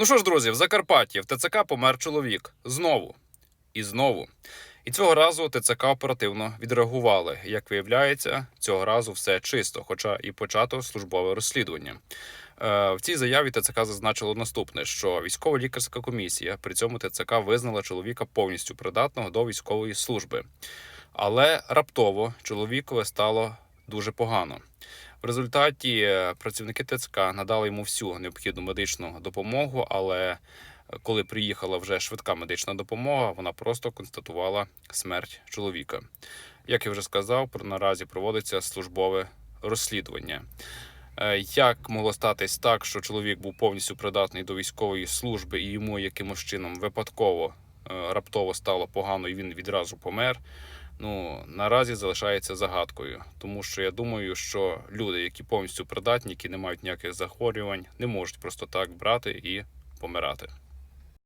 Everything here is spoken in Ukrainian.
Ну що ж, друзі, в Закарпатті в ТЦК помер чоловік. Знову. І знову. І цього разу ТЦК оперативно відреагували. Як виявляється, цього разу все чисто, хоча і почато службове розслідування. Е, В цій заяві ТЦК зазначило наступне: що військово-лікарська комісія при цьому ТЦК визнала чоловіка повністю придатного до військової служби. Але раптово чоловікове стало дуже погано. В результаті е, працівники ТЦК надали йому всю необхідну медичну допомогу, але е, коли приїхала вже швидка медична допомога, вона просто констатувала смерть чоловіка. Як я вже сказав, наразі проводиться службове розслідування. Е, Як могло статись так, що чоловік був повністю придатний до військової служби і йому якимось чином випадково раптово стало погано, і він відразу помер? Ну наразі залишається загадкою, тому що я думаю, що люди, які повністю придатні, які не мають ніяких захворювань, не можуть просто так брати і помирати.